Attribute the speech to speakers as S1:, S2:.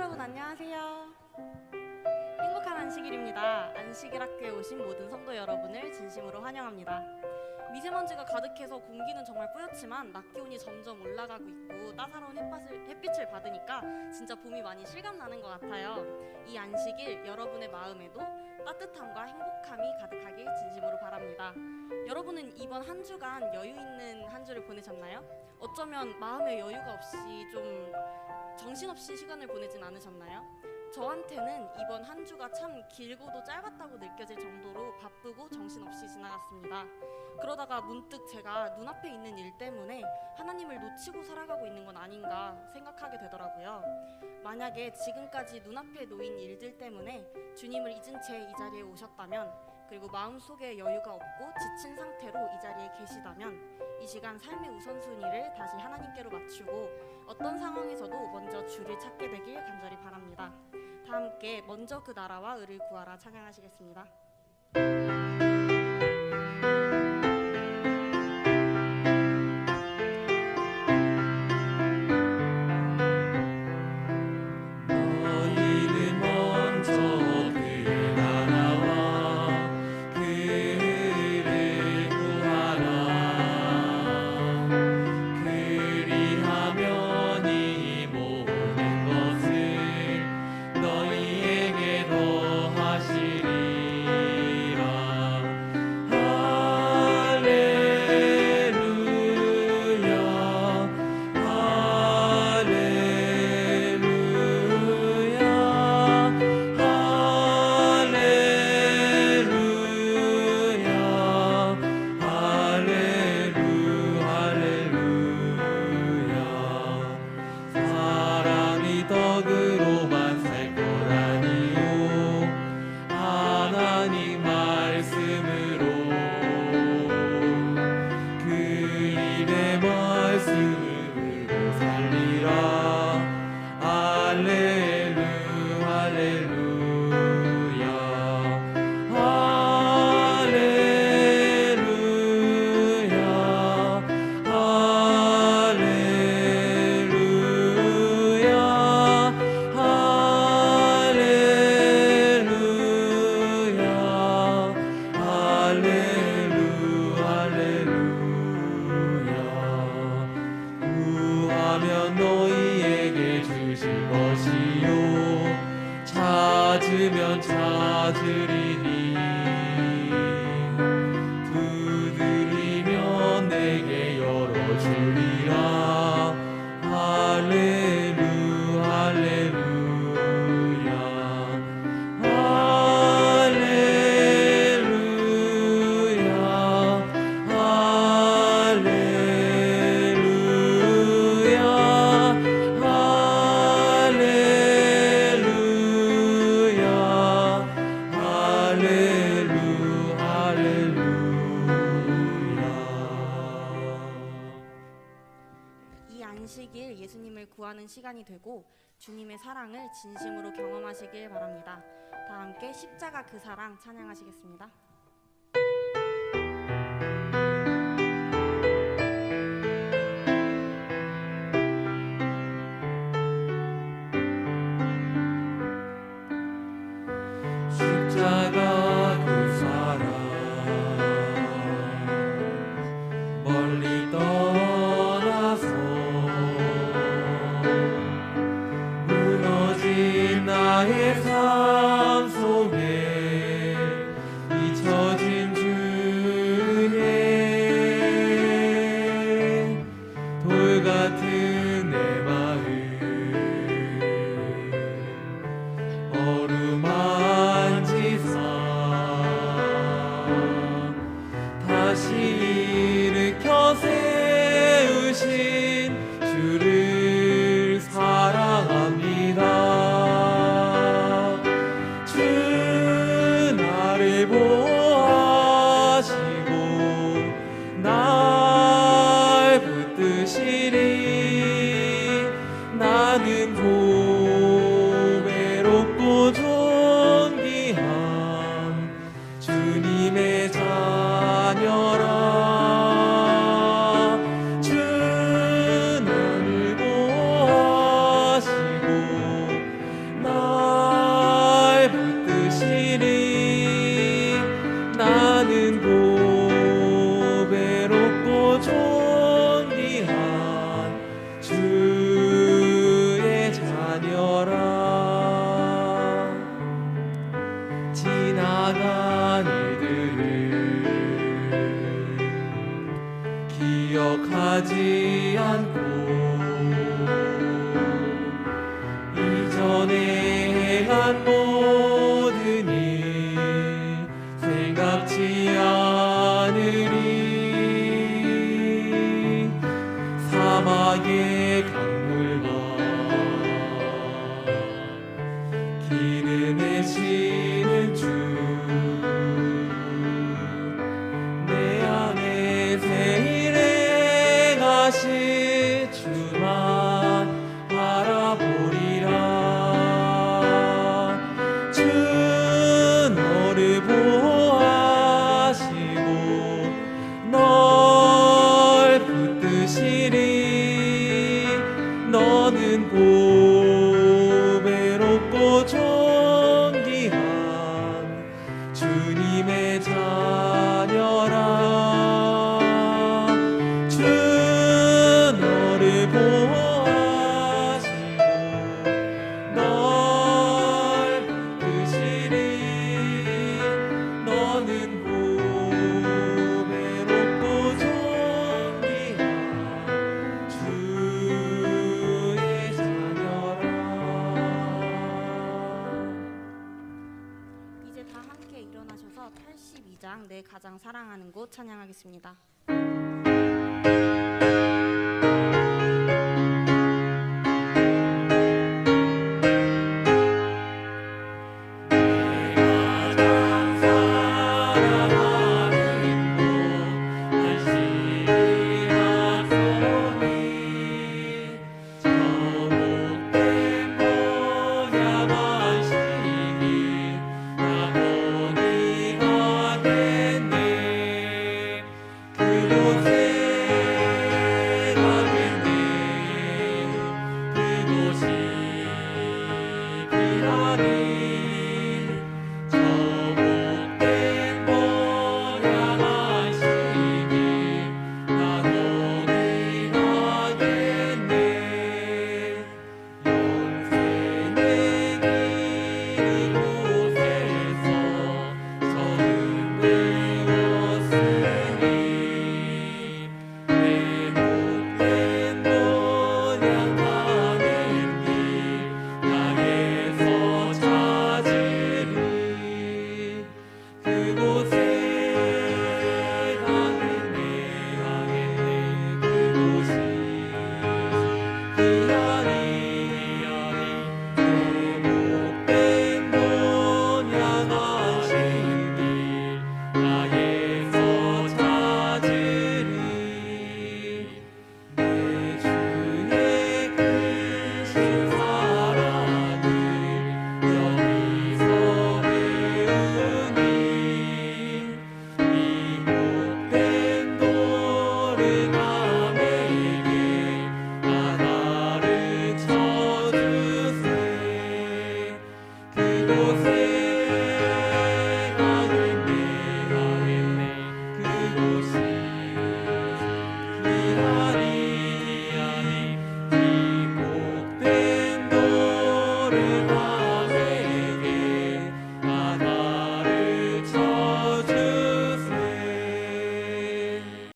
S1: 여러분 안녕하세요. 행복한 안식일입니다. 안식일 학교에 오신 모든 성도 여러분을 진심으로 환영합니다. 미세먼지가 가득해서 공기는 정말 뿌옇지만 낮 기온이 점점 올라가고 있고 따사로운 햇빛을, 햇빛을 받으니까 진짜 봄이 많이 실감나는 것 같아요. 이 안식일 여러분의 마음에도 따뜻함과 행복함이 가득하길 진심으로 바랍니다. 여러분은 이번 한 주간 여유 있는 한 주를 보내셨나요? 어쩌면 마음의 여유가 없이 좀 정신없이 시간을 보내진 않으셨나요? 저한테는 이번 한 주가 참 길고도 짧았다고 느껴질 정도로 바쁘고 정신없이 지나갔습니다. 그러다가 문득 제가 눈앞에 있는 일 때문에 하나님을 놓치고 살아가고 있는 건 아닌가 생각하게 되더라고요. 만약에 지금까지 눈앞에 놓인 일들 때문에 주님을 잊은 채 이 자리에 오셨다면 그리고 마음속에 여유가 없고 지친 상태로 이 자리에 계시다면 이 시간 삶의 우선순위를 다시 하나님께로 맞추고 어떤 상황에서도 먼저 주를 찾게 되길 간절히 바랍니다. 다 함께 먼저 그 나라와 의를 구하라 찬양하시겠습니다. 안식일 예수님을 구하는 시간이 되고 주님의 사랑을 진심으로 경험하시길 바랍니다. 다 함께 십자가 그 사랑 찬양하시겠습니다.
S2: life. 두지 않고 이전에 행한
S1: 사랑하는 곳 찬양하겠습니다.